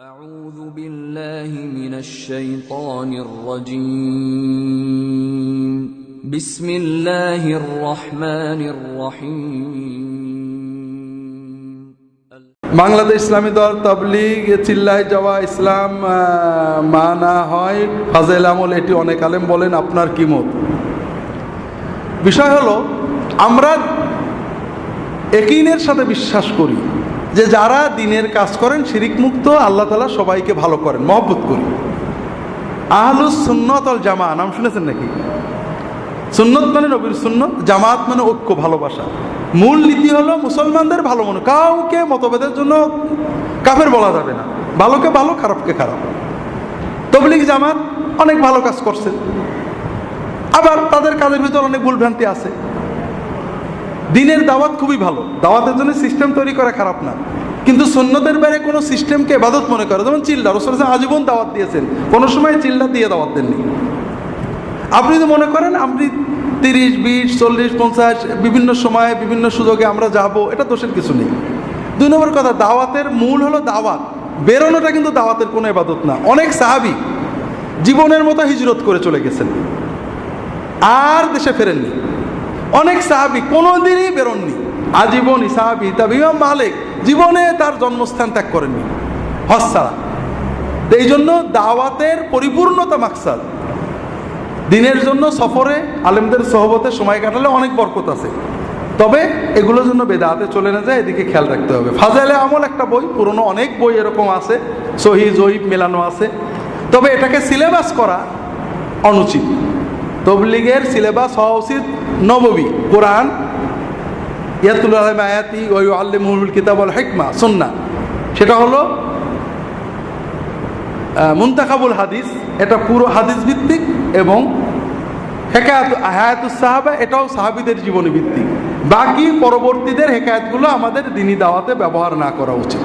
أعوذ بالله من الشيطان الرجيم بسم الله الرحمن الرحيم বাংলাদেশ ইসলামী দল তবলিগ চিল্লায় যাওয়া ইসলাম আহ, মানা হয় ফাজেল আমল এটি অনেক আলেম বলেন আপনার কি মত বিষয় হলো আমরা একিনের সাথে বিশ্বাস করি যে যারা দিনের কাজ করেন, শিরিক মুক্ত, আল্লাহ তালা সবাইকে ভালো করেন, মহব্বত করি। আহলুস অল জামা নাম শুনেছেন নাকি? সুন্নত মানে নবীর সুন্নত, জামাত মানে ঐক্য, ভালোবাসা। মূল নীতি হলো মুসলমানদের ভালো মনে। কাউকে মতভেদের জন্য কাফের বলা যাবে না। ভালোকে ভালো, খারাপকে খারাপ। তবলিগ জামাত অনেক ভালো কাজ করছে। আবার তাদের কাজের ভিতর অনেক ভুলভ্রান্তি আছে। দিনের দাওয়াত খুবই ভালো। দাওয়াতের জন্য সিস্টেম তৈরি করা খারাপ না। কিন্তু সন্ন্যতের বাইরে কোনো সিস্টেমকে এবাদত মনে করে। যেমন চিল্লা। রসুল আজীবন দাওয়াত দিয়েছেন। কোনো সময় চিল্লা দিয়ে দাওয়াত দেননি। আপনি যদি মনে করেন, আপনি তিরিশ, বিশ, চল্লিশ, পঞ্চাশ, বিভিন্ন সময়ে বিভিন্ন সুযোগে আমরা যাব, এটা দোষের কিছু নেই। দুই নম্বর কথা, দাওয়াতের মূল হলো দাওয়াত। বেরোনোটা কিন্তু দাওয়াতের কোনো এবাদত না। অনেক সাহাবি জীবনের মতো হিজরত করে চলে গেছেন। আর দেশে ফেরেননি। অনেক সাহাবি কোনোদিনই বেরোননি। আজীবনই সাহাবি তবে ইমাম মালিক জীবনে তার জন্মস্থান ত্যাগ করেননি। তো এই জন্য দাওয়াতের পরিপূর্ণতা মাকসাদ। দিনের জন্য সফরে আলেমদের সহবতে সময় কাটালে অনেক বরকত আছে। তবে এগুলোর জন্য বেদাতে চলে না যায়, এদিকে খেয়াল রাখতে হবে। ফাজাইলে আমল একটা বই, পুরনো অনেক বই এরকম আছে সহি জয়ীব মেলানো আছে। তবে এটাকে সিলেবাস করা অনুচিত। তবলিগের সিলেবাস হওয়া উচিত নববী কোরআন। ইয়াতুল আলম আয়াতি ওই আল্লিমুল কিতাব আল হেকমা সুন্না সেটা হলো আহ, মুন্তাখাবুল হাদিস এটা পুরো হাদিস ভিত্তিক এবং হেকায়াত হায়াতুস সাহাবা এটাও সাহাবিদের জীবনী ভিত্তিক। বাকি পরবর্তীদের হেকায়াতগুলো আমাদের দিনী দাওয়াতে ব্যবহার না করা উচিত।